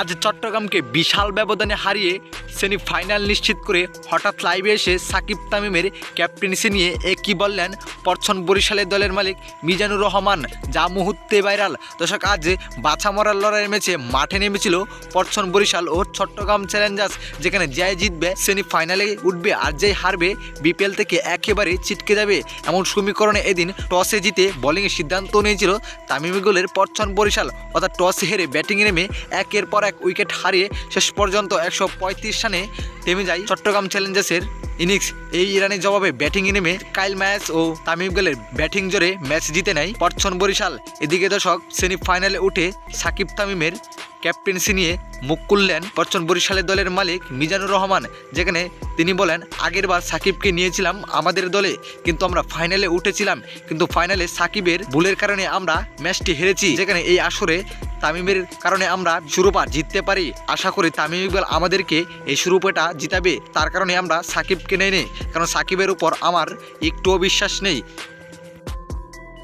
আজ চট্টগ্রামকে বিশাল ব্যবধানে হারিয়ে সেমিফাইনাল নিশ্চিত করে হঠাৎ লাইভে এসে সাকিব তামিমের ক্যাপ্টেন্সি নিয়ে এ কী বললেন পরছন বরিশালের দলের মালিক মিজানুর রহমান, যা মুহূর্তে ভাইরাল। দর্শক, আজ বাছা মরার লড়াইয়ের ম্যাচে মাঠে নেমেছিল পরছন বরিশাল ও চট্টগ্রাম চ্যালেঞ্জার্স, যেখানে জয় জিতবে, সেমিফাইনালে উঠবে আর যে হারবে, বিপিএল থেকে একেবারে ছিটকে যাবে। এমন সমীকরণে এদিন টসে জিতে বোলিংয়ের সিদ্ধান্ত নিয়েছিল তামিম গোলের পরছন বরিশাল, অর্থাৎ টস হেরে ব্যাটিংয়ে নেমে একের পর এক উইকেট হারিয়ে শেষ পর্যন্ত একশো পঁয়ত্রিশ রানে থেমে যায় চট্টগ্রাম চ্যালেঞ্জার্সের ইনিংস এই ইরানের জবাবে ব্যাটিং নেমে কাইল ম্যাচ ও তামিম গেলের ব্যাটিং জোরে ম্যাচ জিতে নেয় পরছন বরিশাল। এদিকে দর্শক সেমিফাইনালে উঠে সাকিব তামিমের ক্যাপ্টেন্সি নিয়ে মুখ খুললেন পরচন বরিশালের দলের মালিক মিজানুর রহমান। যেখানে তিনি বলেন আগেরবার সাকিবকে নিয়েছিলাম আমাদের দলে, কিন্তু আমরা ফাইনালে উঠেছিলাম, কিন্তু ফাইনালে সাকিবের ভুলের কারণে আমরা ম্যাচটি হেরেছি। যেখানে এই আসরে তামিমের কারণে আমরা শিরোপা জিততে পারি। আশা করি তামিম ইকবাল আমাদেরকে এই শিরোপাটা জিতাবে। তার কারণে আমরা সাকিবকে নেই নেই কারণ সাকিবের উপর আমার একটুও বিশ্বাস নেই।